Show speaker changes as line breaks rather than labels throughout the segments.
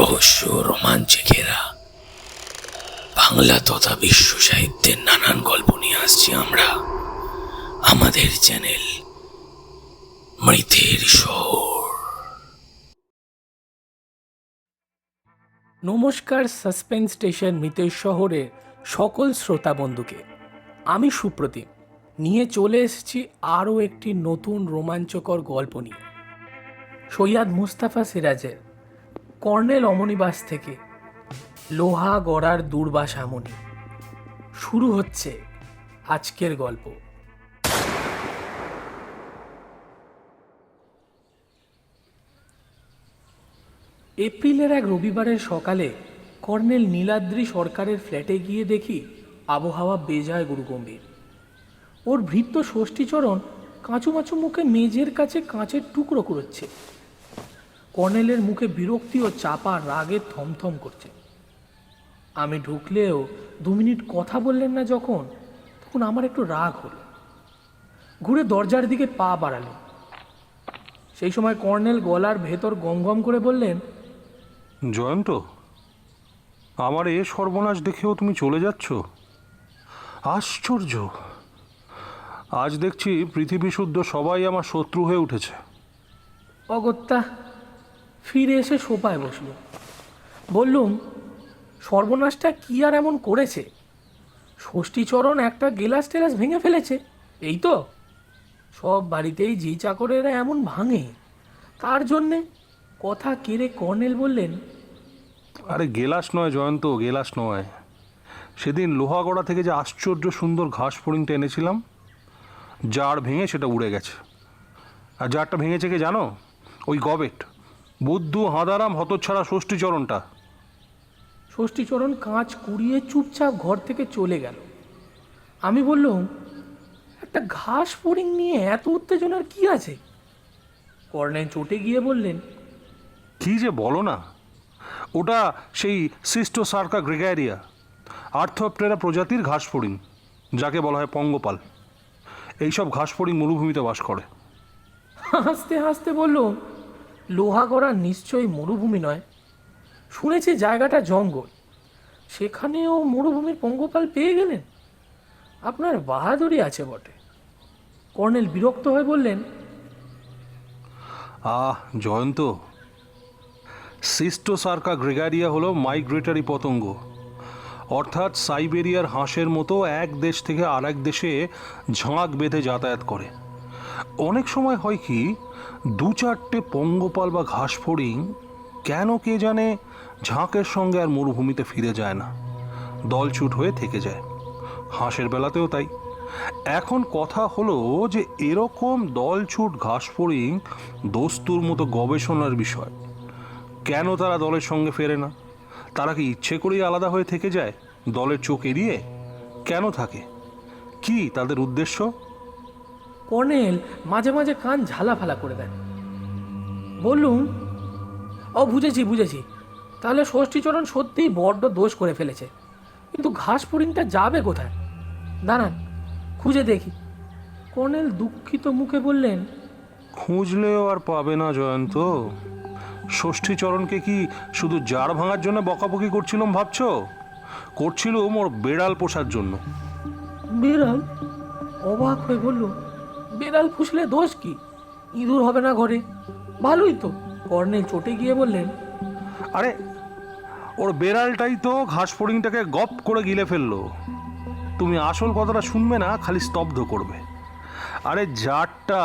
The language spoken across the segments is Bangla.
রহস্য রোমাঞ্চে ঘেরা বাংলা তথা বিশ্ব সাহিত্যের নানান গল্প নিয়ে আসছি আমরা। আমাদের চ্যানেল মৃতের শহর।
নমস্কার সাসপেন্স স্টেশন মৃতের শহরের সকল শ্রোতা বন্ধুকে। আমি সুপ্রতিম। নিয়ে চলে এসেছি আরও একটি নতুন রোমাঞ্চকর গল্প নিয়ে। সৈয়দ মুস্তাফা সিরাজের কর্নেল অমনিবাস থেকে লোহা গড়ার দুর্বাস আমনি। শুরু হচ্ছে আজকের গল্প। এপ্রিলের এক রবিবারের সকালে কর্নেল নীলাদ্রি সরকারের ফ্ল্যাটে গিয়ে দেখি আবহাওয়া বেজায় গুরুগম্ভীর। ওর ভৃত্য ষষ্ঠীচরণ কাঁচুমাচু মুখে মেজের কাছে কাঁচের টুকরো কুড়োচ্ছে কর্নেলের মুখে বিরক্তি ও চাপা রাগে থমথম করছে। আমি ঢুকলেও দু মিনিট কথা বললেন না যখন তখন আমার একটু রাগ হলো। ঘুরে দরজার দিকে পা বাড়ালেন। সেই সময় কর্নেল গলার ভেতর গম গম করে বললেন
জয়ন্ত আমার এ সর্বনাশ দেখেও তুমি চলে যাচ্ছ? আশ্চর্য! আজ দেখছি পৃথিবী শুদ্ধ সবাই আমার শত্রু হয়ে উঠেছে।
অগত্যা ফিরে এসে সোপায় বসল। বললুম, সর্বনাশটা কি আর এমন করেছে? ষষ্ঠীচরণ একটা গেলাস টেলাস ভেঙে ফেলেছে, এই তো? সব বাড়িতেই জি চাকরেরা এমন ভাঙে। তার জন্যে কথা কেড়ে কর্নেল বললেন?
আরে গেলাস নয় জয়ন্ত, গেলাস নয়। সেদিন লোহাগড়া থেকে যে আশ্চর্য সুন্দর ঘাস ফড়িংটা এনেছিলাম জার ভেঙে সেটা উড়ে গেছে। আর জারটা ভেঙেছে কে জানো? ওই গবেট। বুদ্ধু হাঁদারাম হতচ্ছাড়া ষষ্ঠীচরণটা।
ষষ্ঠীচরণ কাঁচ কুড়িয়ে চুপচাপ ঘর থেকে চলে গেল। আমি বললুম একটা ঘাস ফড়িং নিয়ে এত উত্তেজনার কি আছে? কর্নেল চটে গিয়ে বললেন
কি যে বলো না ওটা সেই সিস্টো সার্কা গ্রেগারিয়া আর্থপ্টেরা প্রজাতির ঘাস ফড়িং যাকে বলা হয় পঙ্গপাল। এইসব ঘাস ফড়িং মরুভূমিতে বাস করে।
হাসতে হাসতে বলল লোহাগড়া নিশ্চয়ই মরুভূমি নয়। শুনেছি জায়গাটা জঙ্গল। সেখানেও মরুভূমির পঙ্গপাল পেয়ে গেলেন? আপনার বাহাদুরি আছে বটে। কর্নেল বিরক্ত হয়ে বললেন,
আহ, জয়ন্ত সিস্টো সার্কা গ্রেগারিয়া হলো মাইগ্রেটারি পতঙ্গ। অর্থাৎ সাইবেরিয়ার হাঁসের মতো এক দেশ থেকে আরেক দেশে ঝাঁক বেঁধে যাতায়াত করে। অনেক সময় হয় কি, দু চারটে পঙ্গপাল বা ঘাস ফড়িং কেন কে জানে ঝাঁকের সঙ্গে আর মরুভূমিতে ফিরে যায় না। দলছুট হয়ে থেকে যায়। হাঁসের বেলাতেও তাই। এখন কথা হলো যে এরকম দলছুট ঘাস ফড়িং দস্তুর মতো গবেষণার বিষয়। কেন তারা দলের সঙ্গে ফেরে না? তারা কি ইচ্ছে করেই আলাদা হয়ে থেকে যায়? দলের চোখ এড়িয়ে কেন থাকে? কি তাদের উদ্দেশ্য?
কর্নেল মাঝে মাঝে কান ঝালাফালা করে দেন। বললুম ও বুঝেছি বুঝেছি। তাহলে ষষ্ঠীচরণ সত্যিই বড্ড দোষ করে ফেলেছে। কিন্তু ঘাস ফড়িংটা যাবে কোথায়? দাঁড়ান খুঁজে দেখি। কর্নেল দুঃখিত মুখে বললেন
খুঁজলেও আর পাবে না জয়ন্ত। ষষ্ঠীচরণকে কি শুধু জার ভাঙার জন্য বকাবকি করছিলাম ভাবছ? করছিলুম ওর বেড়াল পোষার জন্য।
বিড়াল অবাক হয়ে বলল বিড়াল ফুসলে দোষ কি? ইঁদুর হবে না ঘরে। ভালোই তো। কর্নেল চটে গিয়ে বললেন,
আরে, ওর বেড়ালটাই তো ঘাস ফড়িংটাকে গপ করে গিলে ফেলল। তুমি আসল কথাটা শুনবে না, খালি স্তব্ধ করবে। আরে, জারটা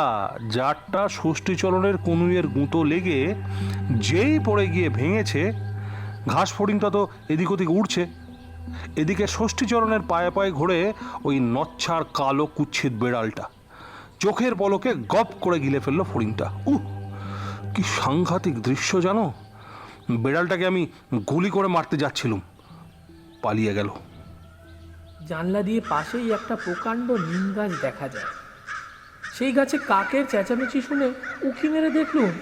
জারটা ষষ্ঠীচরণের কনুইয়ের গুঁতো লেগে যেই পড়ে গিয়ে ভেঙেছে ঘাস ফড়িংটা তো এদিক ওদিক উড়ছে। এদিকে ষষ্ঠীচরণের পায়ে পায়ে ঘোরে ওই নচ্ছার কালো কুচ্ছিত বেড়ালটা। চোখের পলকে গপ করে গিলে ফেলল ফড়িংটা। উহ, কি সাংঘাতিক দৃশ্য জানো? বেড়ালটাকে আমি গুলি করে মারতে যাচ্ছিলুম। পালিয়ে গেল।
জানলা দিয়ে পাশেই একটা প্রকাণ্ড নিম গাছ দেখা যায়। সেই গাছে কাকের চেঁচামেচি শুনে উঁকি মেরে দেখলুম,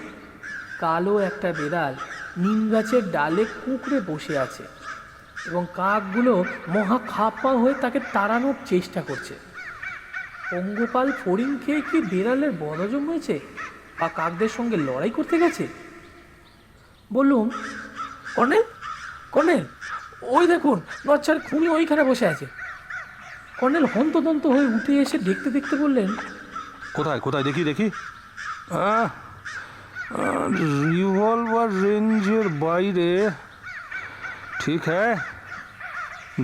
কালো একটা বেড়াল নিম গাছের ডালে কুঁকড়ে বসে আছে এবং কাকগুলো মহা খাপা হয়ে তাকে তাড়ানোর চেষ্টা করছে। পঙ্গপাল ফড়িং খেয়ে কি বেড়ালের বদজম হয়েছে? বা কাকদের সঙ্গে লড়াই করতে গেছে? বললুম কর্নেল কর্নেল ওই দেখুন বাচ্চার খুনি ওইখানে বসে আছে। কর্নেল হন্তদন্ত হয়ে উঠে এসে দেখতে দেখতে বললেন
কোথায় কোথায়? দেখি দেখি। রিভলভার রেঞ্জের বাইরে। ঠিক হ্যাঁ?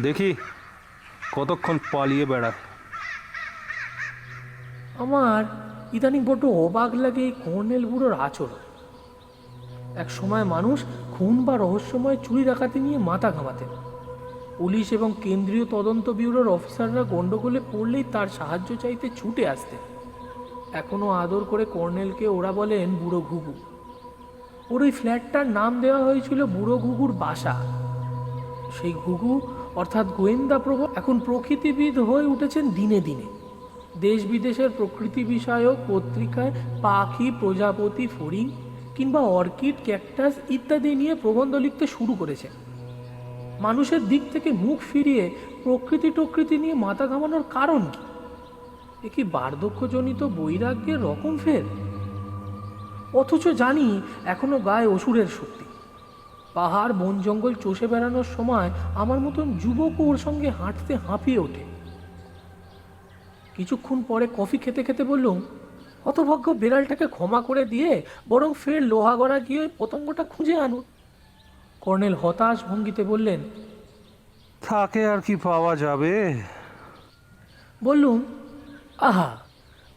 দেখি কতক্ষণ পালিয়ে বেড়ায়।
আমার ইদানিং বড্ড অবাক লাগে এই কর্নেল বুড়োর আচরণ। এক সময় মানুষ খুন বা রহস্যময় চুরি ডাকাতি নিয়ে মাথা ঘামাতেন। পুলিশ এবং কেন্দ্রীয় তদন্ত ব্যুরোর অফিসাররা গণ্ডগোলে পড়লেই তার সাহায্য চাইতে ছুটে আসতেন। এখনও আদর করে কর্নেলকে ওরা বলেন বুড়ো ঘুঘু। ওর ওই ফ্ল্যাটটার নাম দেওয়া হয়েছিল বুড়ো ঘুঘুর বাসা। সেই ঘুঘু অর্থাৎ গোয়েন্দা প্রভু এখন প্রকৃতিবিদ হয়ে উঠেছেন দিনে দিনে। দেশ বিদেশের প্রকৃতি বিষয়ক পত্রিকায় পাখি, প্রজাপতি, ফড়িং কিংবা অর্কিড, ক্যাকটাস ইত্যাদি নিয়ে প্রবন্ধ লিখতে শুরু করেছে। মানুষের দিক থেকে মুখ ফিরিয়ে প্রকৃতি টকৃতি নিয়ে মাথা ঘামানোর কারণ কি? এ কি বার্ধক্যজনিত বৈরাগ্যের রকম ফের? অথচ জানি এখনও গায়ে অসুরের শক্তি। পাহাড়, বন জঙ্গল চষে বেড়ানোর সময় আমার মতন যুবক ওর সঙ্গে হাঁটতে হাঁপিয়ে ওঠে। কিছুক্ষণ পরে কফি খেতে খেতে বললুম হতভাগ্য বিড়ালটাকে ক্ষমা করে দিয়ে বরং ফের লোহাগড়া গিয়ে ওই পতঙ্গটা খুঁজে আনুন। কর্নেল হতাশ ভঙ্গিতে বললেন
থাকে আর কি পাওয়া যাবে?
বললুম আহা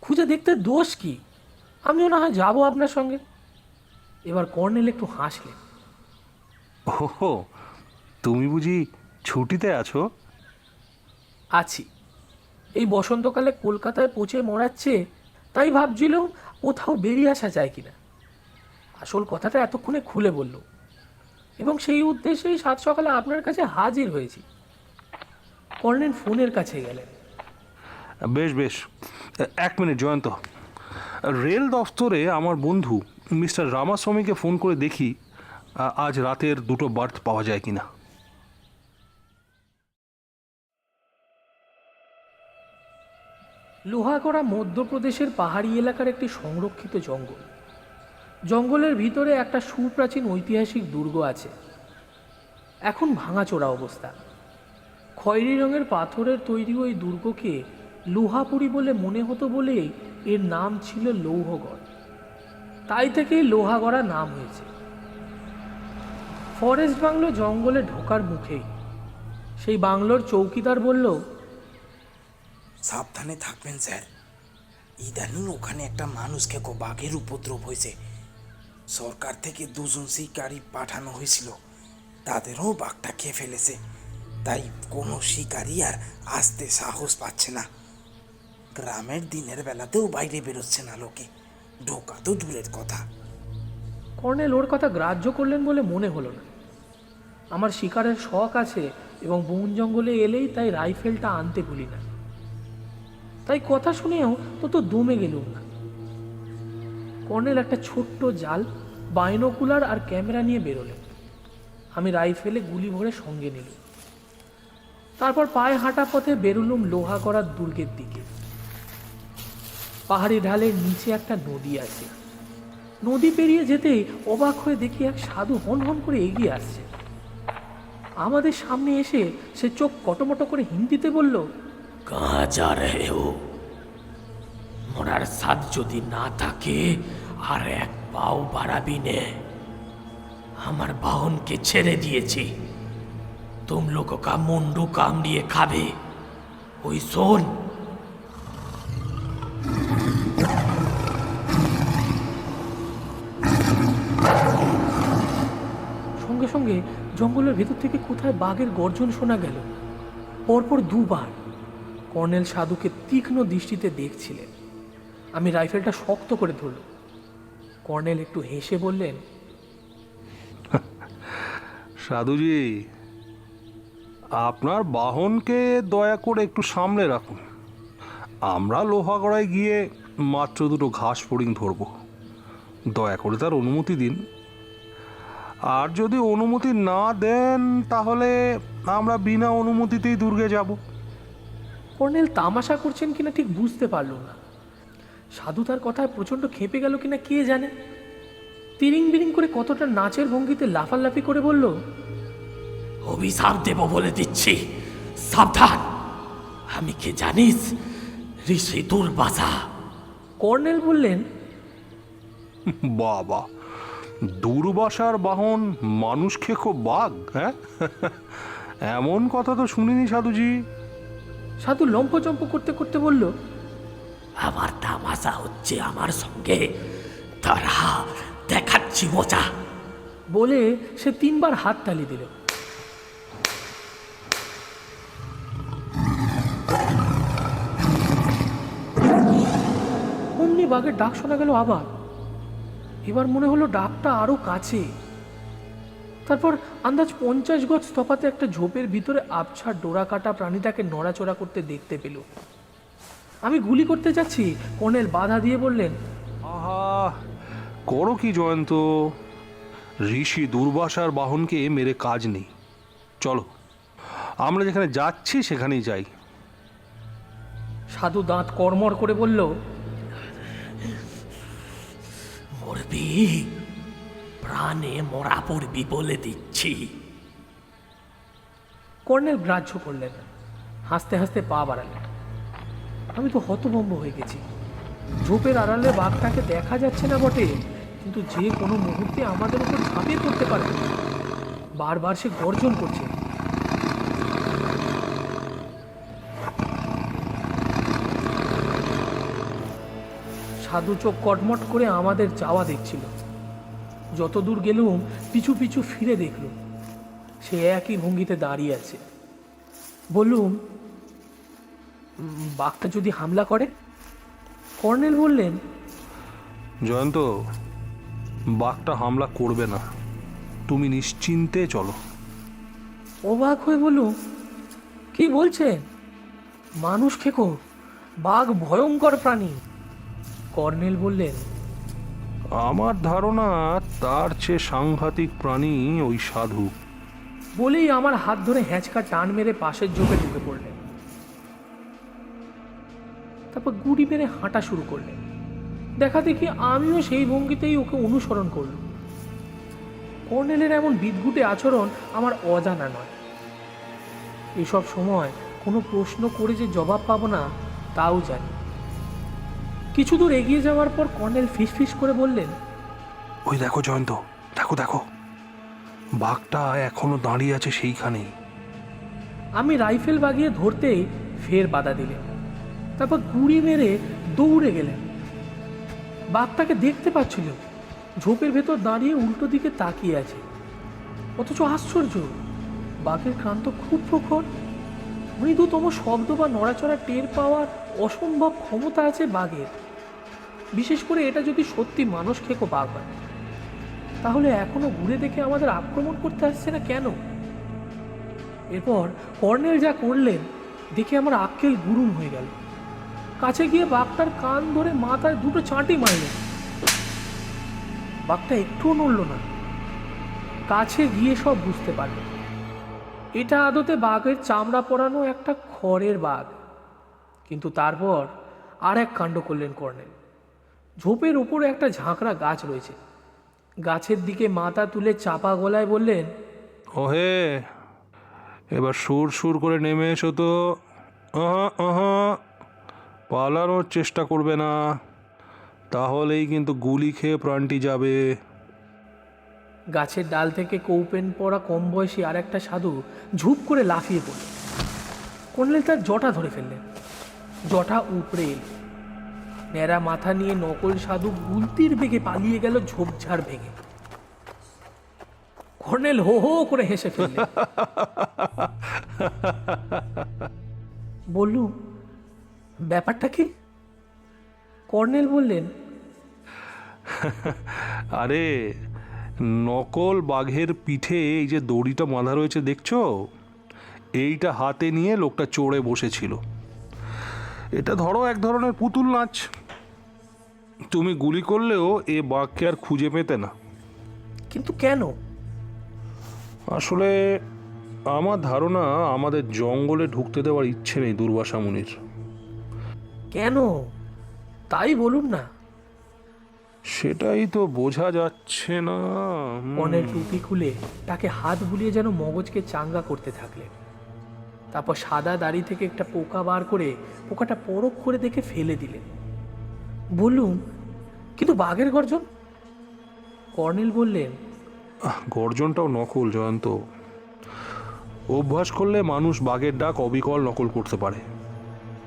খুঁজে দেখতে দোষ কি? আমিও না হয় যাব আপনার সঙ্গে? এবার কর্নেল একটু হাসলেন
ওহো তুমি বুঝি ছুটিতে আছো?
আছি। এই বসন্তকালে কলকাতায় পচে মরাচ্ছে, তাই ভাবছিলাম কোথাও বেরিয়ে আসা যায় কিনা। আসল কথাটা এতক্ষণে খুলে বলল। এবং সেই উদ্দেশ্যেই সাত সকালে আপনার কাছে হাজির হয়েছি। কর্নেল ফোনের কাছে গেলেন।
বেশ বেশ। এক মিনিট, জয়ন্ত। রেল দফতরে আমার বন্ধু মিস্টার রামাস্বামীকে ফোন করে দেখি আজ রাতের দুটো বার্থ পাওয়া যায় কিনা।
লোহাগড়া মধ্যপ্রদেশের পাহাড়ি এলাকার একটি সংরক্ষিত জঙ্গল। জঙ্গলের ভিতরে একটা সুপ্রাচীন ঐতিহাসিক দুর্গ আছে। এখন ভাঙাচোরা অবস্থা। খয়েরি রঙের পাথরের তৈরি ওই দুর্গকে লোহাপুরি বলে মনে হতো বলেই এর নাম ছিল লৌহগড়। তাই থেকেই লোহাগড়া নাম হয়েছে। ফরেস্ট বাংলো জঙ্গলে ঢোকার মুখেই। সেই বাংলোর চৌকিদার বলল
সাবধানে থাকবেন, স্যার। ইদানিং ওখানে একটা মানুষকে কো বাঘের উপদ্রব হয়েছে। সরকার থেকে দুজন শিকারি পাঠানো হয়েছিল। তাদেরও বাঘটা খেয়ে ফেলেছে। তাই কোনো শিকারি আর আসতে সাহস পাচ্ছে না। গ্রামের দিনের বেলাতেও বাইরে বেরোচ্ছে না লোকে। ঢোকা তো দূরের কথা।
কর্নেল, ওর কথা গ্রাহ্য করলেন বলে মনে হলো না। আমার শিকারের শখ আছে এবং বন জঙ্গলে এলেই তাই রাইফেলটা আনতে ভুলি না। তাই কথা শুনেও তো তো দমে গেলুম না কর্নেল একটা ছোট্ট জাল, বাইনোকুলার আর ক্যামেরা নিয়ে বেরোলেন। আমি রাইফেলে গুলি ভরে সঙ্গে নিলাম তারপর পায়ে হাঁটা পথে বেরুলুম লোহা করার দুর্গের দিকে। পাহাড়ি ঢালের নিচে একটা নদী আছে। নদী পেরিয়ে যেতেই অবাক হয়ে দেখি এক সাধু হন হন করে এগিয়ে আসছে। আমাদের সামনে এসে সে চোখ কটমটো করে হিন্দিতে বলল
कहाँ जा रहे हो মরার সাথ যদি না থাকে আর এক পাও বাড়াবি নে আমার বাহনকে ছেড়ে দিয়েছি তুম লোক কা মুন্ডু কামড়িয়ে খাবে ওই শোন
সঙ্গে সঙ্গে জঙ্গলের ভেতর থেকে কোথায় বাঘের গর্জন শোনা গেল পরপর দুবার কর্নেল সাধুকে তীক্ষ্ণ দৃষ্টিতে দেখছিলেন। আমি রাইফেলটা শক্ত করে ধরল কর্নেল একটু হেসে বললেন,
সাধুজি, আপনার বাহনকে দয়া করে একটু সামলে রাখুন। আমরা লোহাগড়ায় গিয়ে মাত্র দুটো ঘাস ফড়িং ধরব। দয়া করে তার অনুমতি দিন। আর যদি অনুমতি না দেন, তাহলে আমরা বিনা অনুমতিতেই দুর্গে যাব।
কর্নেল তামাশা করছেন কিনা ঠিক বুঝতে পারল না। সাধু তার কথায় প্রচণ্ড খেপে গেল কিনা কে জানে? তিরিং বিরিং করে কতটা নাচের ভঙ্গিতে লাফালাফি করে বলল
অভিশাপ দেব বলে দিচ্ছি। সাবধান। আমি কে জানিস? ঋষি দুর্বাসা।
কর্নেল বললেন
বাবা দুর্বাসার বাহন মানুষ খেকো বাঘ হ্যাঁ? এমন কথা তো শুনিনি সাধুজি।
সাধু লম্পচম্প করতে করতে বলল
আমার তামাশা হচ্ছে আমার সঙ্গে। তারা দেখাচ্ছি মজা।
বলে সে তিনবার হাত তালি দিল। অমনি বাঘের ডাক শোনা গেল আবার। এবার মনে হলো ডাকটা আরও কাছে। তারপর আন্দাজ পঞ্চাশ গজ তফাতে একটা ঝোপের ভিতরে আবছা ডোরা কাটা প্রাণীটাকে নড়াচড়া করতে দেখতে পেল। আমি গুলি করতে যাচ্ছি কর্নেল বাধা দিয়ে বললেন
আহা করো কি জয়ন্ত? ঋষি দুর্বাসার বাহনকে মেরে কাজ নেই। চলো আমরা যেখানে যাচ্ছি সেখানেই যাই।
সাধু দাঁত কর্মর করে বলল
মরবি। প্রাণে মরা পড়বি বলে দিচ্ছি।
কর্নেল গ্রাহ্য করলেন। হাসতে হাসতে পা বাড়ালেন। আমি তো হতভম্ব হয়ে গেছি। ঝোপের আড়ালে বাঘটাকে দেখা যাচ্ছে না বটে, কিন্তু যে কোনো মুহূর্তে আমাদের উপর ঝাঁপিয়ে পড়তে পারে। বারবার সে গর্জন করছে। সাধু চোখ কটমট করে আমাদের যাওয়া দেখছিল। যত দূর গেলুম পিছু পিছু ফিরে দেখলুম। সে একই ভঙ্গিতে দাঁড়িয়ে আছে। বললুম বাঘটা যদি হামলা করে? কর্নেল বললেন
জয়ন্ত বাঘটা হামলা করবে না। তুমি নিশ্চিন্তে চলো।
অবাক হয়ে বললুম কি বলছেন মানুষ খেকো বাঘ ভয়ঙ্কর প্রাণী। কর্নেল বললেন
আমার ধারণা তার চেয়ে সাংঘাতিক প্রাণী ওই সাধু।
বলেই আমার হাত ধরে হ্যাঁচকা টান মেরে পাশের ঝোপে ঢুকে পড়লেন তারপর গুড়ি মেরে হাঁটা শুরু করলেন দেখা দেখি আমিও সেই ভঙ্গিতেই ওকে অনুসরণ করলাম। কর্নেলের এমন বিদঘুটে আচরণ আমার অজানা নয়। এসব সময় কোনো প্রশ্ন করে যে জবাব পাবো না, তাও জানি। কিছু দূর এগিয়ে যাওয়ার পর কর্নেল ফিসফিস করে বললেন
ওই দেখো জয়ন্ত দেখো দেখো। বাঘটা এখনও দাঁড়িয়ে আছে সেইখানেই
আমি রাইফেল বাগিয়ে ধরতেই ফের বাধা দিলেন। তারপর গুড়ি মেরে দৌড়ে গেলেন। বাঘটাকে দেখতে পাচ্ছিল ঝোপের ভেতর দাঁড়িয়ে উল্টো দিকে তাকিয়ে আছে। অথচ আশ্চর্য বাঘের ক্রান্ত খুব প্রখর। মৃদুতম শব্দ বা নড়াচড়া টের পাওয়ার অসম্ভব ক্ষমতা আছে বাঘের। বিশেষ করে এটা যদি সত্যি মানুষ খেকো বাঘ হয়, তাহলে এখনও ঘুরে দেখে আমাদের আক্রমণ করতে আসছে না কেন? এরপর কর্নেল যা করলেন, দেখে আমার আক্কেল গুরুম হয়ে গেল। কাছে গিয়ে বাঘটার কান ধরে মাথায় দুটো চাঁটি মারলেন। বাঘটা একটুও নড়ল না। কাছে গিয়ে সব বুঝতে পারল। এটা আদতে বাঘের চামড়া পরানো একটা খড়ের বাঘ। কিন্তু তারপর আর এক কাণ্ড করলেন কর্নেল। ঝোপের উপরে একটা ঝাঁকড়া গাছ রয়েছে। গাছের দিকে মাথা তুলে চাপা গলায় বললেন
ওহে এবার সুর সুর করে নেমে এসো তো। আহা আহা পালানোর চেষ্টা করবে না তাহলেই কিন্তু গুলি খেয়ে প্রাণটি যাবে।
গাছের ডাল থেকে কৌপেন পড়া কম বয়সী আর একটা সাধু ঝুপ করে লাফিয়ে পড়ল। কর্নেল তার জটা ধরে ফেললেন। জটা উপড়ে এলো। ন্যাড়া মাথা নিয়ে নকল সাধু গুলতির বেগে পালিয়ে গেল ঝোপঝাড় ভেঙে। কর্নেল হো হো করে হেসে ফেললেন। বললুম ব্যাপারটা কি? কর্নেল বললেন
আরে নকল বাঘের পিঠে এই যে দড়িটা বাঁধা রয়েছে দেখছ? এইটা হাতে নিয়ে লোকটা চড়ে বসেছিল। এটা ধরো এক ধরনের পুতুল নাচ। তুমি গুলি করলেও এ বাঘকে আর খুঁজে পেতে না।
কিন্তু কেন?
আসলে আমার ধারণা আমাদের জঙ্গলে ঢুকতে দেওয়ার ইচ্ছে নেই দুর্বাসা মুনির।
কেন? তাই বলুন না।
সেটাই তো বোঝা যাচ্ছে না।
মনের টুপি খুলে তাকে হাত বুলিয়ে যেন মগজকে চাঙ্গা করতে থাকলেন। তারপর সাদা দাড়ি থেকে একটা পোকা বার করে পোকাটা পরখ করে দেখে ফেলে দিলেন। বললুম, কিন্তু বাঘের গর্জন? কর্নেল বললেন
গর্জনটাও নকল, জয়ন্ত। অভ্যাস করলে মানুষ বাঘের ডাক অবিকল নকল করতে পারে।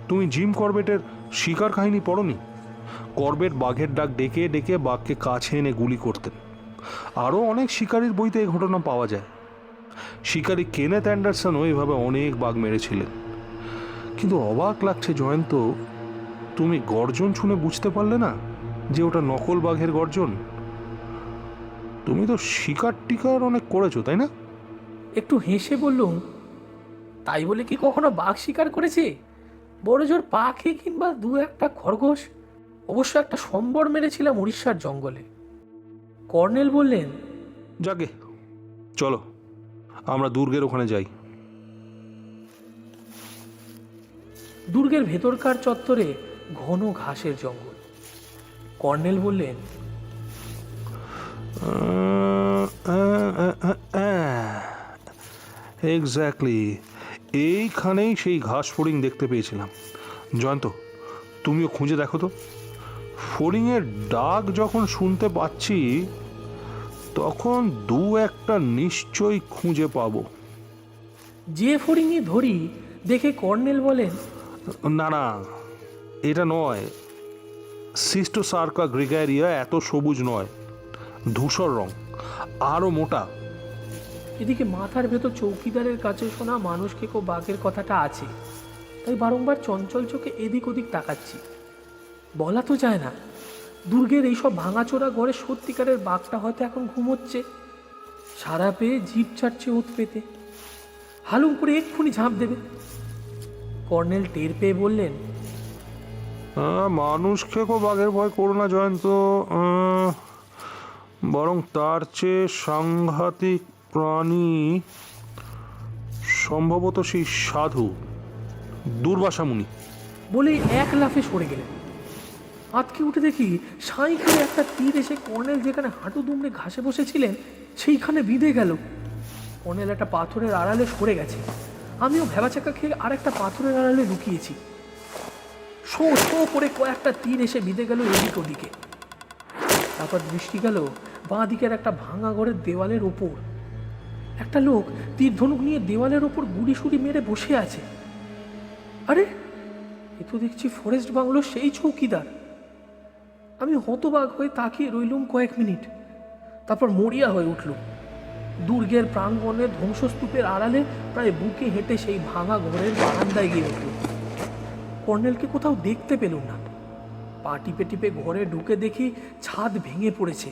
তুমি জিম করবেটের শিকার কাহিনী পড়নি? করবেট বাঘের ডাক ডেকে ডেকে বাঘকে কাছে এনে গুলি করতেন। আরও অনেক শিকারীর বইতে এই ঘটনা পাওয়া যায়। শিকারী কেনেথ অ্যান্ডারসনও এভাবে অনেক বাঘ মেরেছিলেন। কিন্তু অবাক লাগছে জয়ন্ত তুমি গর্জন শুনে বুঝতে পারলে না যে ওটা নকল বাঘের গর্জন? তুমি তো শিকার টিকার অনেক করেছ তাই না?
একটু হেসে বললুম তাই বলে কি কখনো বাঘ শিকার করেছে? বড় জোর পাখি কিংবা দু একটা খরগোশ? অবশ্য একটা সম্বর মেরেছিলাম উড়িষ্যার জঙ্গলে। কর্নেল বললেন
যাকে চলো আমরা দুর্গের ওখানে যাই।
দুর্গের ভেতরকার চত্বরে ঘন ঘাসের জঙ্গল। কর্নেল বললেন
এক্স্যাক্টলি এইখানেই সেই ঘাস ফড়িং দেখতে পেয়েছিলাম। জয়ন্ত তুমিও খুঁজে দেখো তো। ফড়িংয়ের ডাক যখন শুনতে পাচ্ছি তখন দু একটা নিশ্চয়ই খুঁজে পাবো।
যে ফড়িংয়ে ধরি দেখে কর্নেল বলেন
না না এটা নয়। সিস্টো সার্কা গ্রিগারিয়া এত সবুজ নয়। ধূসর রং আরও মোটা।
এদিকে মাথার ভেতর চৌকিদারের কাছে শোনা মানুষকে কো বাঘের কথাটা আছে। তাই বারংবার চঞ্চল চোখে এদিক ওদিক তাকাচ্ছি। বলা তো যায় না, দুর্গের এইসব ভাঙাচোরা ঘরে সত্যিকারের বাঘটা হয়তো এখন ঘুমোচ্ছে। সারা পেয়ে জিপ ছাড়ছে ওত পেতে। হালুম করে এক্ষুনি ঝাঁপ দেবে। কর্নেল টের পেয়ে বললেন
আহ, মানুষকে কো বাঘের ভয় করো না জয়ন্ত। বরং তার চেয়ে সাংঘাতিক প্রাণী সম্ভবত সেই সাধু দুর্বাসা মুনি।
বলে এক লাফে সরে গেলেন। আতকে উঠে দেখি সাঁই একটা তীর এসে কর্নেল যেখানে হাঁটু দুমড়ে ঘাসে বসেছিলেন সেইখানে বিঁধে গেল। কর্নেল একটা পাথরের আড়ালে সরে গেছে। আমিও ভেবাচাকা খেয়ে আর একটা পাথরের আড়ালে লুকিয়েছি। শো শো করে কয়েকটা তীর এসে বিঁধে গেল এদিক ওদিকে। তারপর দৃষ্টি গেল বাঁ দিকের একটা ভাঙা ঘরের দেওয়ালের ওপর। একটা লোক তীর ধনুক নিয়ে দেওয়ালের ওপর গুড়ি সুড়ি মেরে বসে আছে। আরে, এ তো দেখছি ফরেস্ট বাংলোর সেই চৌকিদার। আমি হতবাক হয়ে তাকিয়ে রইলুম কয়েক মিনিট। তারপর মরিয়া হয়ে উঠল। দুর্গের প্রাঙ্গণে ধ্বংসস্তূপের আড়ালে প্রায় বুকে হেঁটে সেই ভাঙা ঘরের বারান্দায় গিয়ে উঠল। কর্নেলকে কোথাও দেখতে পেলুম না। পা টিপে টিপে ঘরে ঢুকে দেখি ছাদ ভেঙে পড়েছে।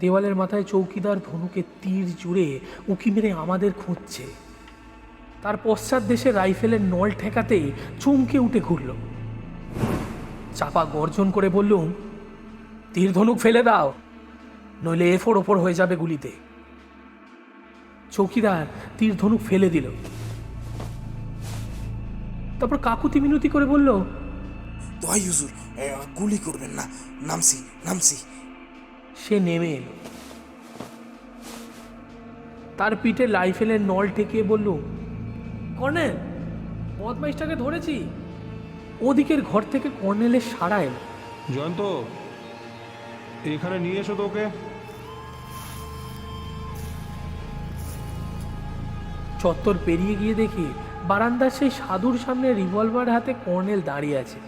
দেওয়ালের মাথায় চৌকিদার ধনুকে তীর জুড়ে উঁকি মেরে আমাদের খুঁজছে। তার পশ্চাৎ দেশে রাইফেলের নল ঠেকাতেই চমকে উঠে ঘুরল। চাপা গর্জন করে বললুম, তীর ধনুক ফেলে দাও, নইলে এফোর ওপর হয়ে যাবে গুলিতে। চৌকিদার তীর ধনুক ফেলে দিল। তারপর কাকুতি মিনতি করে বলল
দোহাই হুজুর গুলি করবেন না। নামছি নামছি।
সে নেমে এলো। তার পিঠে লাইফেলের নল ঠেকিয়ে বলল কর্নেল বদমাইশটাকে ধরেছি। ওদিকের ঘর থেকে কর্নেলের সাড়া এলো।
জয়ন্ত এখানে নিয়ে এসো তোকে
চত্বর পেরিয়ে গিয়ে দেখি বারান্দার সেই সাধুর সামনে রিভলভার হাতে কর্নেল দাঁড়িয়ে আছে।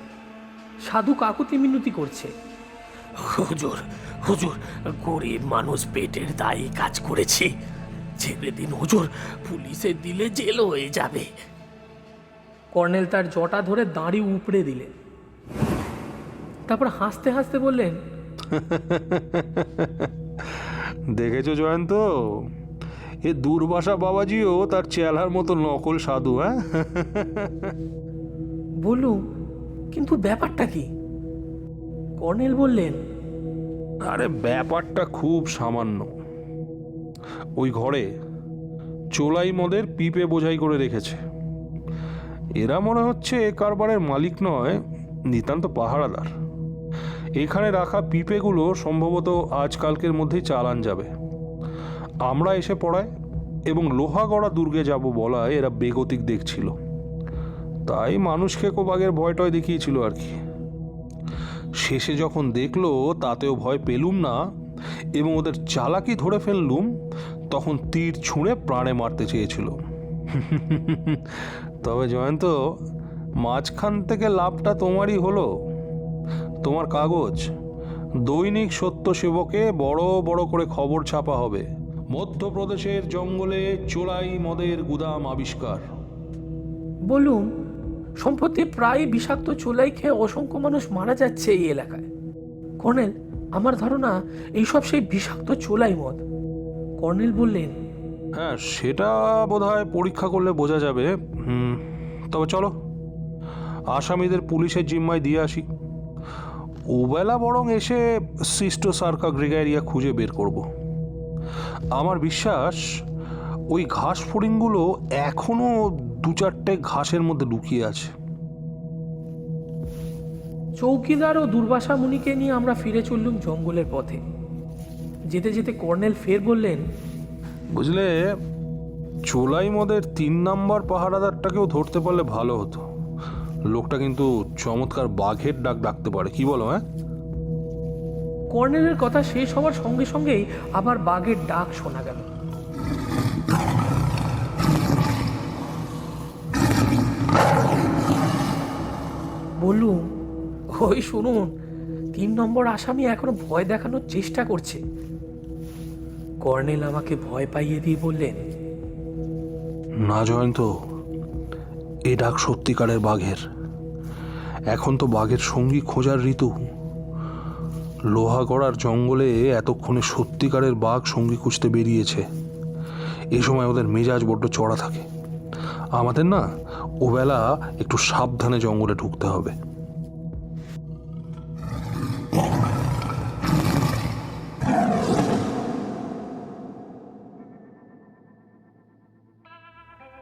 সাধু কাকুতি মিনতি করছে।
হুজুর হুজুর গরিব মানুষ পেটের দায়ী কাজ করেছে। ছেড়ে দিন হুজুর পুলিশে দিলে জেল হয়ে যাবে।
কর্নেল তার জটা ধরে দাঁড়ি উপড়ে দিলেন। তারপর হাসতে হাসতে বললেন
দেখেছ জয়ন্ত? এ দুর্বাসা বাবাজিও তার চেলার মতো নকল সাধু হ্যাঁ?
বললুম কিন্তু ব্যাপারটা কি? কর্নেল বললেন
আরে ব্যাপারটা খুব সামান্য। ওই ঘরে চোলাই মদের পিপে বোঝাই করে রেখেছে। এরা মনে হচ্ছে এ কারবারের মালিক নয় নিতান্ত পাহারাদার। এখানে রাখা পিপেগুলো সম্ভবত আজকালকের মধ্যেই চালান যাবে। আমরা এসে পড়ায় এবং লোহাগড়া দুর্গে যাব বলায় এরা বেগতিক দেখছিল। তাই মানুষকে কোবাগের ভয় টয় দেখিয়েছিল আর কি। শেষে যখন দেখল, তাতেও ভয় পেলুম না এবং ওদের চালাকি ধরে ফেললুম, তখন তীর ছুঁড়ে প্রাণে মারতে চেয়েছিল। তবে জয়ন্ত, মাঝখান থেকে লাভটা তোমারই হলো। তোমার কাগজ, দৈনিক সত্য সেবকে বড় বড় করে খবর ছাপা হবে। মধ্যপ্রদেশের জঙ্গলে চোলাই মদের গুদাম আবিষ্কার।
বলুন সম্প্রতি প্রায় বিষাক্ত চোলাই খেয়ে অসংখ্য মানুষ মারা যাচ্ছে এই এলাকায়। কর্নেল আমার ধারণা এইসব সেই বিষাক্ত চোলাই মদ। কর্নেল বললেন
হ্যাঁ সেটা বোধহয় পরীক্ষা করলে বোঝা যাবে। তবে চলো আসামিদের পুলিশের জিম্মায় দিয়ে আসি। ওবেলা বরং এসে সিস্টো সার্কা গ্রিগারিয়া খুঁজে বের করব। আমার বিশ্বাস ওই ঘাস ফড়িংগুলো এখনও দু চারটে ঘাসের মধ্যে লুকিয়ে আছে।
চৌকিদার ও দুর্বাসা মুনিকে নিয়ে আমরা ফিরে চললুম জঙ্গলের পথে। যেতে যেতে কর্নেল ফের বললেন
বুঝলে চোলাই মদের তিন নাম্বার পাহারাদারটাকেও ধরতে পারলে ভালো হতো। লোকটা কিন্তু চমৎকার বাঘের ডাক ডাকতে পারে কি বলো হ্যাঁ?
কর্নেলের কথা শেষ হওয়ার সঙ্গে সঙ্গেই আবার বাঘের ডাক শোনা গেল। বললুম ওই শুনুন, তিন নম্বর আসামি এখনও ভয় দেখানোর চেষ্টা করছে। কর্নেল আমাকে ভয় পাইয়ে দিয়ে বললেন,
না জয়ন্ত এ ডাক সত্যিকারের বাঘের। এখন তো বাঘের সঙ্গী খোঁজার ঋতু। লোহাগড়ার জঙ্গলে এতক্ষণে সত্যিকারের বাঘ সঙ্গী খুঁজতে বেরিয়েছে। এ সময় ওদের মেজাজ বড্ড চড়া থাকে। আমাদের না, ওবেলা একটু সাবধানে জঙ্গলে ঢুকতে হবে।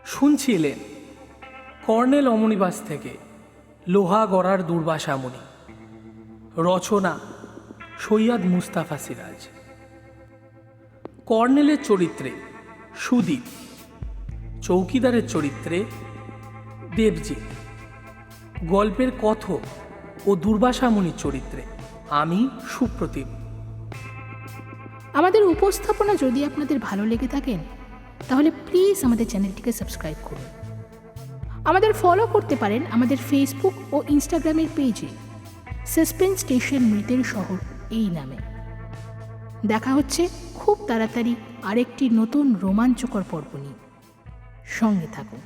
শুনছিলেন কর্নেল অমনিবাস থেকে লোহা গড়ার দুর্বাসামণি রচনা সৈয়দ মুস্তাফা সিরাজ। কর্নেলের চরিত্রে সুদীপ। চৌকিদারের চরিত্রে দেবজিৎ। গল্পের কথক ও দুর্বাসামণির চরিত্রে আমি সুপ্রতিম
আমাদের উপস্থাপনা যদি আপনাদের ভালো লেগে থাকেন তাহলে প্লিজ আমাদের চ্যানেলটিকে সাবস্ক্রাইব করুন। আমাদের ফলো করতে পারেন আমাদের ফেসবুক ও ইনস্টাগ্রামের পেজে সাসপেন্স স্টেশন মৃতের শহর। এই নামে। দেখা হচ্ছে খুব তাড়াতাড়ি আরেকটি নতুন রোমাঞ্চকর পর্ব নিয়ে। সঙ্গে থাকুন।